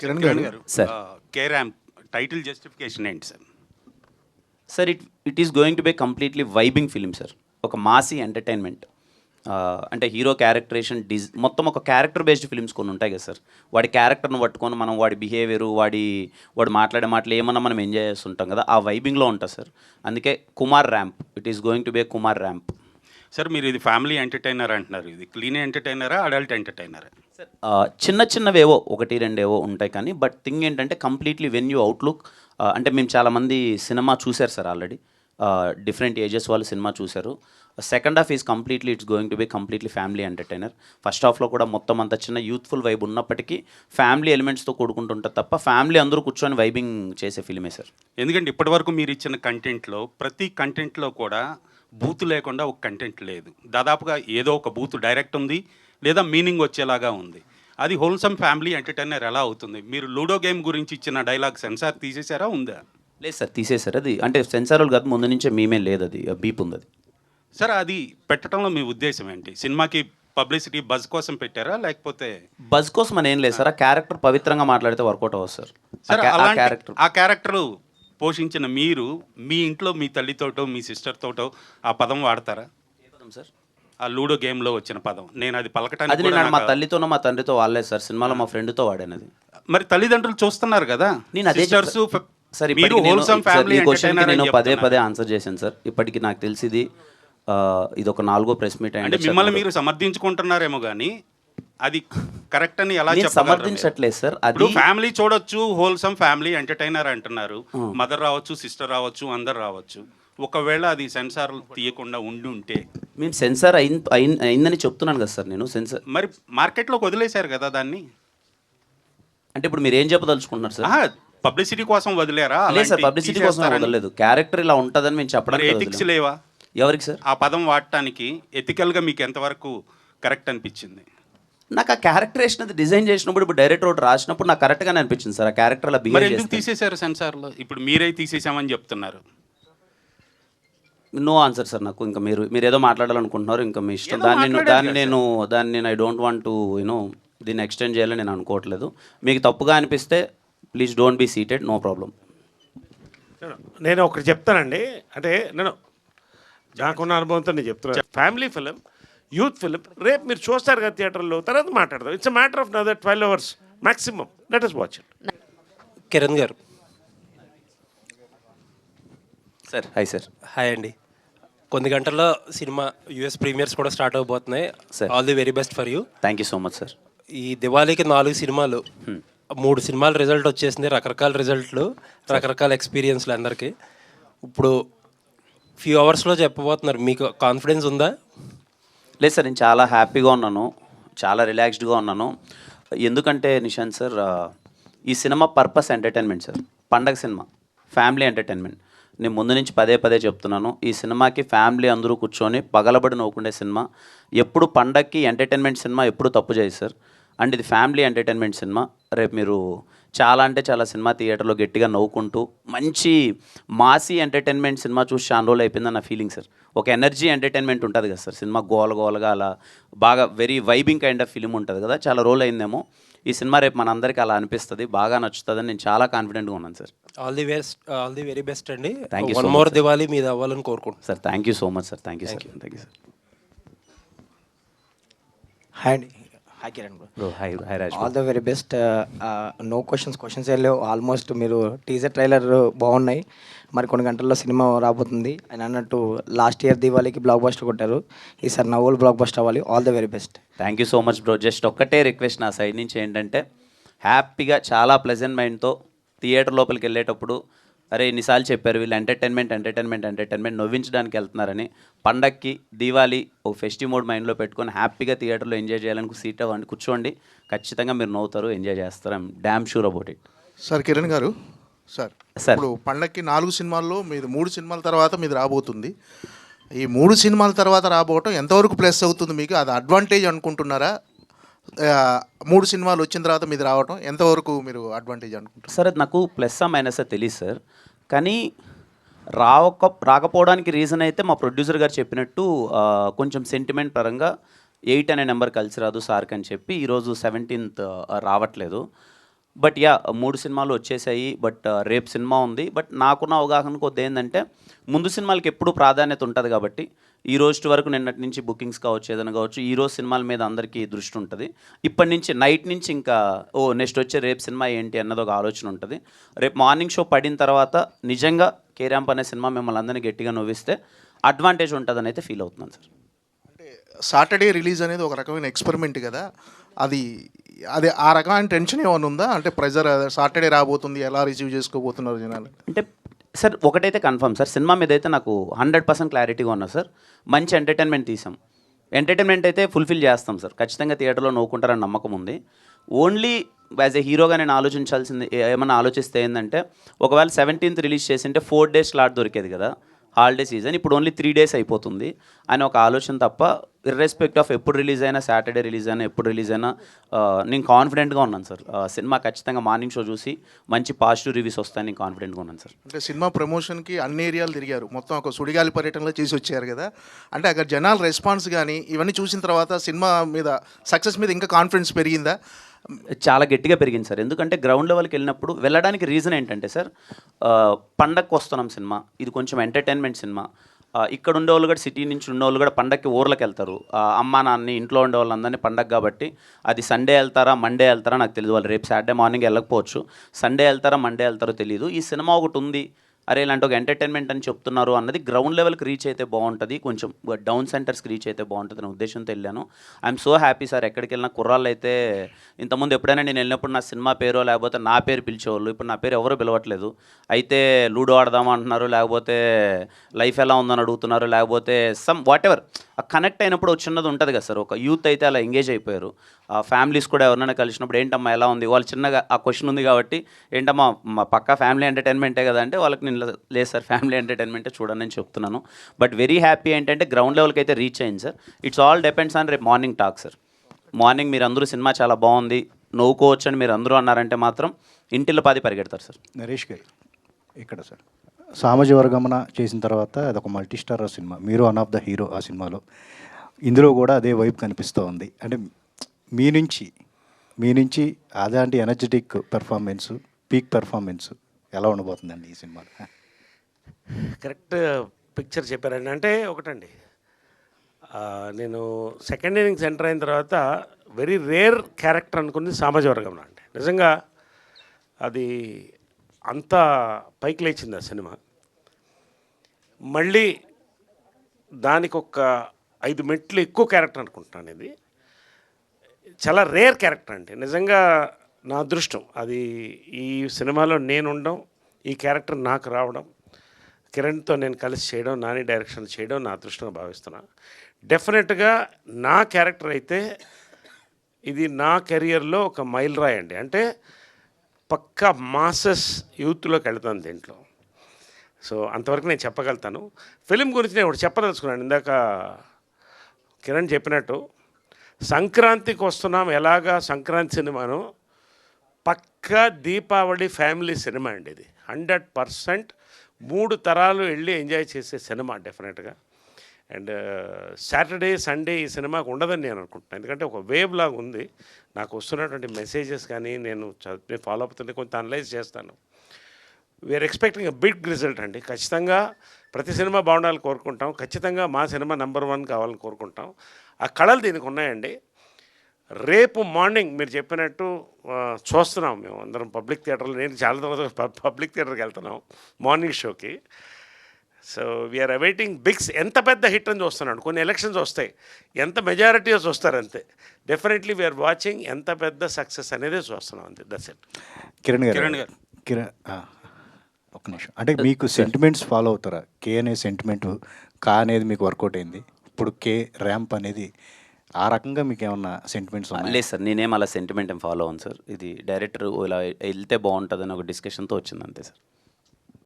Kiran garu sir. K ramp title justification ఏంటి sir sir it it is going to be completely vibing film sir ఒక massy entertainment అంటే hero characterisation డిజ్ మొత్తం ఒక character based films కొన్ని ఉంటాయి కదా సార్ వాడి క్యారెక్టర్ను పట్టుకొని మనం వాడి బిహేవియర్ వాడి వాడు మాట్లాడే మాటలు ఏమన్నా మనం ఎంజాయ్ చేస్తుంటాం కదా ఆ వైబింగ్లో ఉంటుంది సార్ అందుకే Kumar ramp it is going to be Kumar ramp sir మీరు ఇది ఫ్యామిలీ ఎంటర్టైనర్ అంటున్నారు. ఇది క్లీన్ ఎంటర్టైనరా అడల్ట్ ఎంటర్టైనరా? ఆ, చిన్న చిన్నవేవో ఒకటి రెండేవో ఉంటాయి కానీ బట్ థింగ్ ఏంటంటే కంప్లీట్లీ వెన్ యూ అవుట్లుక్ అంటే మేము చాలామంది సినిమా చూశారు సార్ ఆల్రెడీ. డిఫరెంట్ ఏజెస్ వాళ్ళు సినిమా చూశారు. Second half is completely it's going to be completely family entertainer. First హాఫ్లో కూడా మొత్తం అంత చిన్న యూత్ఫుల్ వైబ్ ఉన్నప్పటికీ ఫ్యామిలీ ఎలిమెంట్స్తో కూడుకుంటుంటుంది తప్ప ఫ్యామిలీ అందరూ కూర్చొని వైబింగ్ చేసే ఫిల్మే సార్. ఎందుకంటే ఇప్పటివరకు మీరు ఇచ్చిన కంటెంట్లో ప్రతి కంటెంట్లో కూడా బూత్ లేకుండా ఒక కంటెంట్ లేదు. దాదాపుగా ఏదో ఒక బూత్ డైరెక్ట్ ఉంది లేదా మీనింగ్ వచ్చేలాగా ఉంది. అది హోల్సమ్ ఫ్యామిలీ ఎంటర్టైనర్ ఎలా అవుతుంది? మీరు లూడో గేమ్ గురించి ఇచ్చిన డైలాగ్ సెన్సార్ తీసేసారా ఉందా? లేదు సార్ తీసేశారు. అది అంటే సెన్సార్ కాదు ముందు నుంచే మేమే లేదు అది బీప్ ఉంది అది. సార్ అది పెట్టడంలో మీ ఉద్దేశం ఏంటి? సినిమాకి పబ్లిసిటీ బజ్ కోసం పెట్టారా? లేకపోతే బజ్ కోసం అని ఏం లేదు సార్ ఆ క్యారెక్టర్ పవిత్రంగా మాట్లాడితే వర్కౌట్ అవ్వదు సార్. సార్ అలాంటి క్యారెక్టర్ ఆ క్యారెక్టర్ పోషించిన మీరు మీ ఇంట్లో మీ తల్లితోటో మీ సిస్టర్ తోటో ఆ పదం వాడతారా? సార్. ఆ లూడో గేమ్లో వచ్చిన పదం. నేను అది అది పలకటానికి కూడా మా నాకు- తల్లితోనో మా తండ్రితో వాడలేదు సార్. సినిమాలో మా ఫ్రెండ్తో వాడాను అది మరి తల్లిదండ్రులు చూస్తున్నారు కదా? నేను అదే సిస్టర్స్ చెప్తా- సార్ మీరు ఇప్పటికి నేను- హోల్సమ్ సార్, ఫ్యామిలీ ఈ క్వశ్చన్కి ఎంటర్టైనర్ నేను అని పదే. పదే ఆన్సర్ చేశాను సార్. ఇప్పటికి నాకు తెలిసింది ఇది ఒక నాలుగో ప్రెస్ మీట్ అంటే మిమ్మల్ని మీరు సమర్థించుకుంటున్నారేమో కానీ అది కరెక్ట్ అని ఎలా? సమర్థించట్లేదు సార్. అది ఫ్యామిలీ చూడొచ్చు హోల్సమ్ ఫ్యామిలీ ఎంటర్టైనర్ అంటున్నారు. మదర్ రావచ్చు సిస్టర్ రావచ్చు అందరు రావచ్చు. ఒకవేళ అది సెన్సార్ తీయకుండా ఉండి ఉంటే మేము సెన్సార్ అయిందని చెప్తున్నాను కదా సార్ నేను. సెన్సార్ మరి మార్కెట్లోకి వదిలేశారు కదా దాన్ని? అంటే ఇప్పుడు మీరు ఏం చెప్పదలుచుకుంటున్నారు సార్? పబ్లిసిటీ కోసం వదిలేరా? లేదు సార్ పబ్లిసిటీ కోసం? వదలలేదు. క్యారెక్టర్ ఇలా ఉంటుందని మేము మరి చెప్పడానికి ఎథిక్స్. లేవా? ఎవరికి సార్? ఆ పదం వాడటానికి ఎథికల్గా మీకు ఎంతవరకు కరెక్ట్ అనిపించింది? నాకు ఆ క్యారెక్టరేషన్ అది డిజైన్ చేసినప్పుడు ఇప్పుడు డైరెక్టర్ ఒకటి రాసినప్పుడు నాకు కరెక్ట్గానే అనిపించింది సార్. ఆ క్యారెక్టర్ అలా మరి బిహేవ్ ఎందుకు చేస్తే. తీసేశారు సెన్సార్లో ఇప్పుడు మీరే తీసేసామని చెప్తున్నారు. నో ఆన్సర్ సార్ నాకు. ఇంకా మీరు మీరు ఏదో మాట్లాడాలనుకుంటున్నారు. ఇంకా మీ ఇష్టం. ఏదో దాన్ని నేను మాట్లాడారు దాన్ని కదా నేను దాన్ని నేను I don't want to you know దీన్ని ఎక్స్టెండ్ చేయాలని నేను అనుకోవట్లేదు. మీకు తప్పుగా అనిపిస్తే please don't be seated no problem నేను ఒకటి చెప్తానండి. అంటే నేను నాకున్న అనుభవంతో నేను చెప్తున్నాను ఫ్యామిలీ ఫిలిం యూత్ ఫిలిం. రేపు మీరు చూస్తారు కదా థియేటర్లో తర్వాత మాట్లాడదాం. It's matter of another twelve hours maximum let us watch it Kiran garu. Sir. Hi sir hi అండి. కొన్ని గంటల్లో సినిమా యుఎస్ ప్రీమియర్స్ కూడా స్టార్ట్ అవబోతున్నాయి. Sir. All the very best for you thank you so much sir ఈ దివాళీకి నాలుగు సినిమాలు. మూడు సినిమాల రిజల్ట్ వచ్చేసింది రకరకాల రిజల్ట్లు రకరకాల ఎక్స్పీరియన్స్లు అందరికీ. ఇప్పుడు ఫ్యూ అవర్స్లో చెప్పబోతున్నారు. మీకు కాన్ఫిడెన్స్ ఉందా? లేదు సార్ నేను చాలా హ్యాపీగా ఉన్నాను. చాలా రిలాక్స్డ్గా ఉన్నాను. ఎందుకంటే నిషాంత్ సార్ ఈ సినిమా పర్పస్ ఎంటర్టైన్మెంట్ సార్. పండగ సినిమా. Family entertainment. నేను ముందు నుంచి పదే పదే చెప్తున్నాను. ఈ సినిమాకి ఫ్యామిలీ అందరూ కూర్చొని పగలబడి నవ్వుకునే సినిమా. ఎప్పుడు పండగకి ఎంటర్టైన్మెంట్ సినిమా ఎప్పుడు తప్పు చేయదు సార్. అండ్ ఇది ఫ్యామిలీ ఎంటర్టైన్మెంట్ సినిమా. రేపు మీరు చాలా అంటే చాలా సినిమా థియేటర్లో గట్టిగా నవ్వుకుంటూ మంచి మాసీ ఎంటర్టైన్మెంట్ సినిమా చూసి చాలా రోజులు అయిపోయిందని నా ఫీలింగ్ సార్ ఒక ఎనర్జీ ఎంటర్టైన్మెంట్ ఉంటుంది కదా సార్ సినిమా గోల గోలగా అలా బాగా very vibing kind of film ఉంటుంది కదా చాలా రోజులు అయిందేమో. ఈ సినిమా రేపు మనందరికీ అలా అనిపిస్తుంది బాగా నచ్చుతుందని నేను చాలా కాన్ఫిడెంట్గా ఉన్నాను sir all the best all the very best అండి. Thank you so one much, more. Diwali మీద అవ్వాలని కోరుకుంటున్నాను. Sir thank you so much sir thank you sir thank you sir hi అండి hi Kiran bro bro hi hi Raj all the very best no questions questions లేవు. Almost మీరు teaser trailer బాగున్నాయి. మరి కొన్ని గంటల్లో సినిమా రాబోతుంది. అని అన్నట్టు లాస్ట్ ఇయర్ దీవాళికి బ్లాక్ బస్టర్ కొట్టారు. ఈసారి నవ్వులు బ్లాక్ బస్టర్ అవ్వాలి. All the very best thank you so much bro just ఒక్కటే రిక్వెస్ట్ నా సైడ్ నుంచి ఏంటంటే హ్యాపీగా చాలా ప్లెజెంట్ మైండ్తో థియేటర్ లోపలికి వెళ్ళేటప్పుడు అరే ఇన్నిసార్లు చెప్పారు వీళ్ళు ఎంటర్టైన్మెంట్ ఎంటర్టైన్మెంట్ ఎంటర్టైన్మెంట్ నవ్వించడానికి వెళ్తున్నారని. పండక్కి దీవాలి ఒక ఫెస్టివ్ మోడ్ మైండ్లో పెట్టుకొని హ్యాపీగా థియేటర్లో ఎంజాయ్ చేయాలని సీట్ అవ్వండి కూర్చోండి. ఖచ్చితంగా మీరు నవ్వుతారు ఎంజాయ్ చేస్తారు. Damn sure about it sir Kiran garu sir sir. ఇప్పుడు పండక్కి నాలుగు సినిమాల్లో మీది మూడు సినిమాల తర్వాత మీది రాబోతుంది. ఈ మూడు సినిమాల తర్వాత రాబోవటం ఎంతవరకు ప్లస్ అవుతుంది మీకు? అది అడ్వాంటేజ్ అనుకుంటున్నారా? మూడు సినిమాలు వచ్చిన తర్వాత మీది రావటం ఎంతవరకు మీరు అడ్వాంటేజ్ అనుకుంటారు సార్ అది నాకు ప్లస్ మైనస్ తెలియదు సార్. కానీ రావక రాకపోవడానికి రీజన్ అయితే మా ప్రొడ్యూసర్ గారు చెప్పినట్టు కొంచెం సెంటిమెంట్ పరంగా ఎయిట్ అనే నెంబర్ కలిసి రాదు సార్కి అని చెప్పి ఈరోజు సెవెంటీన్త్ రావట్లేదు. బట్ యా మూడు సినిమాలు వచ్చేసాయి బట్ రేపు సినిమా ఉంది. బట్ నాకున్న అవగాహన కొద్ది ఏంటంటే ముందు సినిమాలకి ఎప్పుడు ప్రాధాన్యత ఉంటుంది కాబట్టి ఈ రోజు వరకు నిన్నటి నుంచి బుకింగ్స్ కావచ్చు ఏదైనా కావచ్చు ఈ రోజు సినిమాల మీద అందరికీ దృష్టి ఉంటుంది. ఇప్పటి నుంచి నైట్ నుంచి ఇంకా ఓ నెక్స్ట్ వచ్చే రేపు సినిమా ఏంటి అన్నది ఒక ఆలోచన ఉంటుంది. రేపు మార్నింగ్ షో పడిన తర్వాత నిజంగా కేరాంప్ అనే సినిమా మిమ్మల్ని అందరినీ గట్టిగా నవ్విస్తే అడ్వాంటేజ్ ఉంటుందని అయితే ఫీల్ అవుతున్నాను సార్ సాటర్డే రిలీజ్ అనేది ఒక రకమైన ఎక్స్పెరిమెంట్ కదా. అది అది ఆ రకమైన టెన్షన్ ఏమైనా ఉందా? అంటే ప్రెజర్ సాటర్డే రాబోతుంది ఎలా రిసీవ్ చేసుకోబోతున్నారు జనాలు? అంటే సార్ ఒకటైతే కన్ఫర్మ్ సార్ సినిమా మీద అయితే నాకు హండ్రెడ్ పర్సెంట్ క్లారిటీగా ఉన్నా సార్. మంచి ఎంటర్టైన్మెంట్ తీసాం. ఎంటర్టైన్మెంట్ అయితే ఫుల్ఫిల్ చేస్తాం సార్. ఖచ్చితంగా థియేటర్లో నవ్వుకుంటారని నమ్మకం ఉంది. ఓన్లీ యాజ్ ఎ హీరోగా నేను ఆలోచించాల్సింది ఏమన్నా ఆలోచిస్తే ఏంటంటే ఒకవేళ సెవెంటీన్త్ రిలీజ్ చేసింటే ఫోర్ డేస్ స్లాట్ దొరికేది కదా. Holiday season. ఇప్పుడు ఓన్లీ త్రీ డేస్ అయిపోతుంది అని ఒక ఆలోచన తప్ప ఇర్రెస్పెక్ట్ ఆఫ్ ఎప్పుడు రిలీజ్ అయినా సాటర్డే రిలీజ్ అయినా ఎప్పుడు రిలీజ్ అయినా నేను కాన్ఫిడెంట్గా ఉన్నాను సార్. సినిమా ఖచ్చితంగా మార్నింగ్ షో చూసి మంచి పాజిటివ్ రివ్యూస్ వస్తాయని నేను కాన్ఫిడెంట్గా ఉన్నాను సార్. అంటే సినిమా ప్రమోషన్కి అన్ని ఏరియాలు తిరిగారు. మొత్తం ఒక సుడిగాలి పర్యటనలో చేసి వచ్చారు కదా. అంటే అక్కడ జనాల రెస్పాన్స్ కానీ ఇవన్నీ చూసిన తర్వాత సినిమా మీద సక్సెస్ మీద ఇంకా కాన్ఫిడెన్స్ పెరిగిందా? చాలా గట్టిగా పెరిగింది సార్. ఎందుకంటే గ్రౌండ్ లెవెల్కి వెళ్ళినప్పుడు వెళ్ళడానికి రీజన్ ఏంటంటే సార్ పండగకు వస్తున్నాం సినిమా. ఇది కొంచెం ఎంటర్టైన్మెంట్ సినిమా. ఇక్కడ ఉండే వాళ్ళు కూడా సిటీ నుంచి ఉండేవాళ్ళు కూడా పండగకి ఊర్లకు వెళ్తారు. అమ్మ నాన్న ఇంట్లో ఉండేవాళ్ళందరినీ పండగ కాబట్టి అది సండే వెళ్తారా మండే వెళ్తారా నాకు తెలియదు వాళ్ళు రేపు సాటర్డే మార్నింగ్ వెళ్ళకపోవచ్చు. సండే వెళ్తారా మండే వెళ్తారో తెలియదు ఈ సినిమా ఒకటి ఉంది. అరే ఇలాంటి ఒక ఎంటర్టైన్మెంట్ అని చెప్తున్నారు అన్నది గ్రౌండ్ లెవెల్కి రీచ్ అయితే బాగుంటుంది. కొంచెం డౌన్ సెంటర్స్కి రీచ్ అయితే బాగుంటుంది అనే ఉద్దేశంతో వెళ్ళాను. ఐఎమ్ సో హ్యాపీ సార్ ఎక్కడికి వెళ్ళినా కుర్రాళ్ళు అయితే ఇంతకుముందు ఎప్పుడైనా నేను వెళ్ళినప్పుడు నా సినిమా పేరు లేకపోతే నా పేరు పిలిచేవాళ్ళు. ఇప్పుడు నా పేరు ఎవరు పిలవట్లేదు. అయితే లూడో ఆడదాం అంటున్నారు లేకపోతే లైఫ్ ఎలా ఉందని అడుగుతున్నారు లేకపోతే సమ్ వాట్ ఎవర్ కనెక్ట్ అయినప్పుడు చిన్నది ఉంటుంది కదా సార్ ఒక యూత్ అయితే అలా ఎంగేజ్ అయిపోయారు. ఆ ఫ్యామిలీస్ కూడా ఎవరినైనా కలిసినప్పుడు ఏంటమ్మా ఎలా ఉంది? వాళ్ళు చిన్నగా ఆ క్వశ్చన్ ఉంది కాబట్టి ఏంటమ్మా మా పక్క ఫ్యామిలీ ఎంటర్టైన్మెంటే కదా? అంటే వాళ్ళకి నేను లేదు సార్ ఫ్యామిలీ ఎంటర్టైన్మెంటే చూడండి అని చెప్తున్నాను. బట్ వెరీ హ్యాపీ ఏంటంటే గ్రౌండ్ లెవెల్కి అయితే రీచ్ అయింది sir. It's all depends on రేపు మార్నింగ్ టాక్ సార్. మార్నింగ్ మీరు అందరూ సినిమా చాలా బాగుంది నవ్వుకోవచ్చు అని మీరు అందరూ అన్నారంటే మాత్రం ఇంటిలో పాది పరిగెడతారు సార్. నరేష్ గారు ఇక్కడ సార్. సామాజికవరగమన చేసిన తర్వాత అదొక మల్టీ స్టార్ సినిమా. మీరు వన్ ఆఫ్ ద హీరో ఆ సినిమాలో. ఇందులో కూడా అదే వైపు కనిపిస్తూ ఉంది. అంటే మీ నుంచి మీ నుంచి అలాంటి ఎనర్జెటిక్ పెర్ఫార్మెన్స్ పీక్ పెర్ఫార్మెన్స్ ఎలా ఉండబోతుందండి ఈ సినిమాలో? కరెక్ట్ పిక్చర్ చెప్పారండి. అంటే ఒకటండి. నేను సెకండ్ ఇన్నింగ్స్ ఎంటర్ అయిన తర్వాత వెరీ రేర్ క్యారెక్టర్ అనుకుంది సామాజిక వర్గంలో అండి నిజంగా అది అంత పైకి లేచింది ఆ సినిమా. మళ్ళీ దానికి ఒక ఐదు మెట్లు ఎక్కువ క్యారెక్టర్ అనుకుంటున్నాను ఇది. చాలా రేర్ క్యారెక్టర్ అండి. నిజంగా నా అదృష్టం. అది ఈ సినిమాలో నేను ఉండడం ఈ క్యారెక్టర్ నాకు రావడం కిరణ్తో నేను కలిసి చేయడం నాని డైరెక్షన్ చేయడం నా అదృష్టంగా భావిస్తున్నా. డెఫినెట్గా నా క్యారెక్టర్ అయితే ఇది నా కెరియర్లో ఒక మైల్ రాయండి అండి. అంటే పక్కా మాసెస్ యూత్లోకి వెళ్తాను దీంట్లో. సో అంతవరకు నేను చెప్పగలుగుతాను ఫిలిం గురించి నేను ఒకటి చెప్పదలుచుకున్నాను. ఇందాక కిరణ్ చెప్పినట్టు సంక్రాంతికి వస్తున్నాం ఎలాగా సంక్రాంతి సినిమాను పక్కా దీపావళి ఫ్యామిలీ సినిమా అండి ఇది. హండ్రెడ్ పర్సెంట్ మూడు తరాలు వెళ్ళి ఎంజాయ్ చేసే సినిమా డెఫినెట్గా. అండ్ సాటర్డే సండే ఈ సినిమాకు ఉండదని నేను అనుకుంటున్నాను. ఎందుకంటే ఒక వేవ్ లాగా ఉంది. నాకు వస్తున్నటువంటి మెసేజెస్ కానీ నేను చదివి ఫాలో అవుతుంటే కొంత అనలైజ్ చేస్తాను. We are expecting a big result అండి. ఖచ్చితంగా ప్రతి సినిమా బాగుండాలని కోరుకుంటాం. ఖచ్చితంగా మా సినిమా నెంబర్ వన్ కావాలని కోరుకుంటాం. ఆ కళలు దీనికి ఉన్నాయండి. రేపు మార్నింగ్ మీరు చెప్పినట్టు చూస్తున్నాం మేము అందరం. పబ్లిక్ థియేటర్లో నేను చాలా తర్వాత పబ్లిక్ థియేటర్కి వెళ్తున్నాం మార్నింగ్ షోకి. సో వీఆర్ అవైటింగ్ బిగ్స్ ఎంత పెద్ద హిట్ అని చూస్తున్నాడు. కొన్ని ఎలక్షన్స్ వస్తాయి. ఎంత మెజారిటీస్ వస్తారు అంతే. డెఫినెట్లీ వీఆర్ వాచింగ్ ఎంత పెద్ద సక్సెస్ అనేది చూస్తున్నాం అంతే. దట్స్ ఇట్ కిరణ్ గారు. కిరణ్ గారు. కిరణ్ ఆ, ఒక్క నిమిషం. అంటే మీకు సెంటిమెంట్స్ ఫాలో అవుతారా? కే అనే సెంటిమెంట్ కా అనేది మీకు వర్కౌట్ అయింది. ఇప్పుడు కే ర్యాంప్ అనేది ఆ రకంగా మీకు ఏమన్నా సెంటిమెంట్స్ ఉన్నాయి? లేదు సార్ నేనేం అలా సెంటిమెంట్ ఏం ఫాలో అవును సార్. ఇది డైరెక్టర్ ఇలా వెళ్తే బాగుంటుందని ఒక డిస్కషన్తో వచ్చింది అంతే సార్.